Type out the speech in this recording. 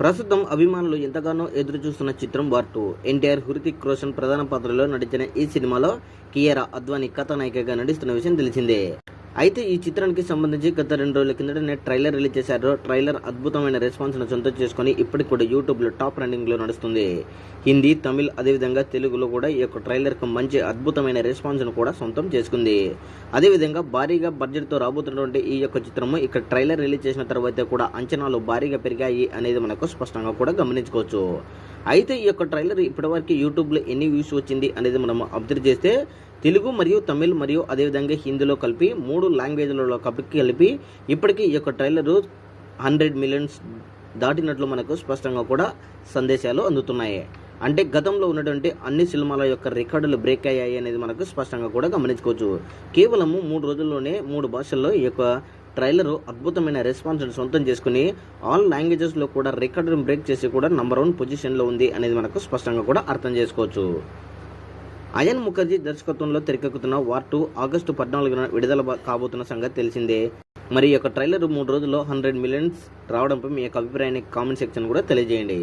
ప్రస్తుతం అభిమానులు ఎంతగానో ఎదురు చూస్తున్న చిత్రం వార్ టూ. ఎన్టీఆర్ హృతిక్ రోషన్ ప్రధాన పాత్రలో నటించిన ఈ సినిమాలో కియరా అద్వానీ కథానాయికగా నటిస్తున్న విషయం తెలిసిందే. అయితే ఈ చిత్రానికి సంబంధించి గత రెండు రోజుల కిందట నేను ట్రైలర్ రిలీజ్ చేశారు. ట్రైలర్ అద్భుతమైన రెస్పాన్స్ను సొంతం చేసుకొని ఇప్పటికి కూడా యూట్యూబ్లో టాప్ రన్నింగ్ నడుస్తుంది. హిందీ తమిళ్ అదేవిధంగా తెలుగులో కూడా ఈ యొక్క ట్రైలర్కు మంచి అద్భుతమైన రెస్పాన్స్ను కూడా సొంతం చేసుకుంది. అదేవిధంగా భారీగా బడ్జెట్తో రాబోతున్నటువంటి ఈ యొక్క చిత్రము ఇక్కడ ట్రైలర్ రిలీజ్ చేసిన తర్వాత కూడా అంచనాలు భారీగా పెరిగాయి అనేది మనకు స్పష్టంగా కూడా గమనించుకోవచ్చు. అయితే ఈ యొక్క ట్రైలర్ ఇప్పటివరకు యూట్యూబ్లో ఎన్ని వ్యూస్ వచ్చింది అనేది మనం అబ్జర్వ్ చేస్తే తెలుగు మరియు తమిళ్ మరియు అదేవిధంగా హిందీలో కలిపి మూడు లాంగ్వేజ్లలో కలిపి కలిపి ఇప్పటికీ ఈ యొక్క ట్రైలరు హండ్రెడ్ మిలియన్స్ దాటినట్లు మనకు స్పష్టంగా కూడా సందేశాలు అందుతున్నాయి. అంటే గతంలో ఉన్నటువంటి అన్ని సినిమాల యొక్క రికార్డులు బ్రేక్ అయ్యాయి అనేది మనకు స్పష్టంగా కూడా గమనించుకోవచ్చు. కేవలము మూడు రోజుల్లోనే మూడు భాషల్లో ఈ యొక్క ట్రైలర్ అద్భుతమైన రెస్పాన్స్ సొంతం చేసుకుని ఆల్ లాంగ్వేజెస్లో కూడా రికార్డును బ్రేక్ చేసి కూడా నంబర్ వన్ పొజిషన్లో ఉంది అనేది మనకు స్పష్టంగా కూడా అర్థం చేసుకోవచ్చు. అయన్ ముఖర్జీ దర్శకత్వంలో తెరకెక్కుతున్న వార్ టూ ఆగస్టు పద్నాలుగున విడుదల కాబోతున్న సంగతి తెలిసిందే. మరి ఈ యొక్క ట్రైలర్ మూడు రోజుల్లో హండ్రెడ్ మిలియన్స్ రావడంపై మీ యొక్క అభిప్రాయాన్ని కామెంట్ సెక్షన్ కూడా తెలియజేయండి.